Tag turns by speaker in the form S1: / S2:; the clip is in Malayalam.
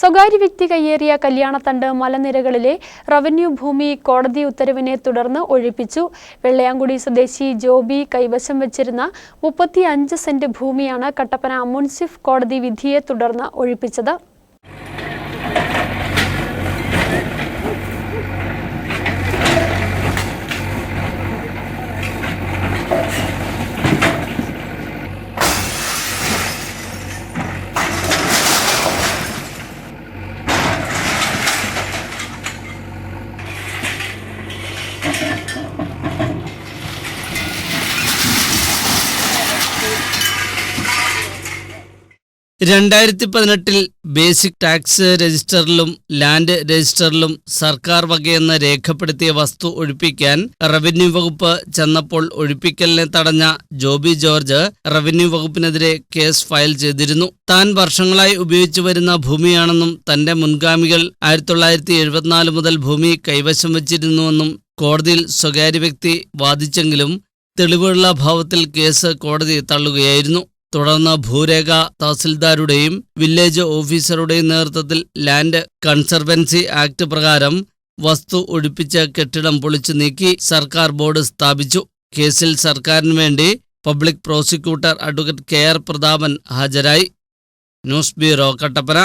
S1: സ്വകാര്യ വ്യക്തി കയ്യേറിയ കല്യാണത്തണ്ട് മലനിരകളിലെ റവന്യൂ ഭൂമി കോടതി ഉത്തരവിനെ തുടർന്ന് ഒഴിപ്പിച്ചു. വെള്ളയാങ്കുടി സ്വദേശി ജോബി കൈവശം വെച്ചിരുന്ന മുപ്പത്തി അഞ്ച് സെന്റ് ഭൂമിയാണ് കട്ടപ്പന മുൻസിഫ് കോടതി വിധിയെ തുടർന്ന് ഒഴിപ്പിച്ചത്. Thank you.
S2: രണ്ടായിരത്തി പതിനെട്ടിൽ ബേസിക് ടാക്സ് രജിസ്റ്ററിലും ലാൻഡ് രജിസ്റ്ററിലും സർക്കാർ വകയെന്ന് രേഖപ്പെടുത്തിയ വസ്തു ഒഴിപ്പിക്കാൻ റവന്യൂ വകുപ്പ് ചെന്നപ്പോൾ ഒഴിപ്പിക്കലിനെ തടഞ്ഞ ജോബി ജോർജ് റവന്യൂ വകുപ്പിനെതിരെ കേസ് ഫയൽ ചെയ്തിരുന്നു. താൻ വർഷങ്ങളായി ഉപയോഗിച്ചു വരുന്ന ഭൂമിയാണെന്നും തന്റെ മുൻഗാമികൾ ആയിരത്തി തൊള്ളായിരത്തി എഴുപത്തിനാല് മുതൽ ഭൂമി കൈവശം വച്ചിരുന്നുവെന്നും കോടതിയിൽ സ്വകാര്യ വ്യക്തി വാദിച്ചെങ്കിലും തെളിവുള്ള അഭാവത്തിൽ കേസ് കോടതി തള്ളുകയായിരുന്നു. തുടർന്ന് ഭൂരേഖ തഹസിൽദാരുടെയും വില്ലേജ് ഓഫീസറുടെയും നേതൃത്വത്തിൽ ലാൻഡ് കൺസർവൻസി ആക്ട് പ്രകാരം വസ്തു ഒഴിപ്പിച്ച കെട്ടിടം പൊളിച്ചു നീക്കി സർക്കാർ ബോർഡ് സ്ഥാപിച്ചു. കേസിൽ സർക്കാരിന് വേണ്ടി public prosecutor advocate K R Prathapan ഹാജരായി. News bureau Kattappana.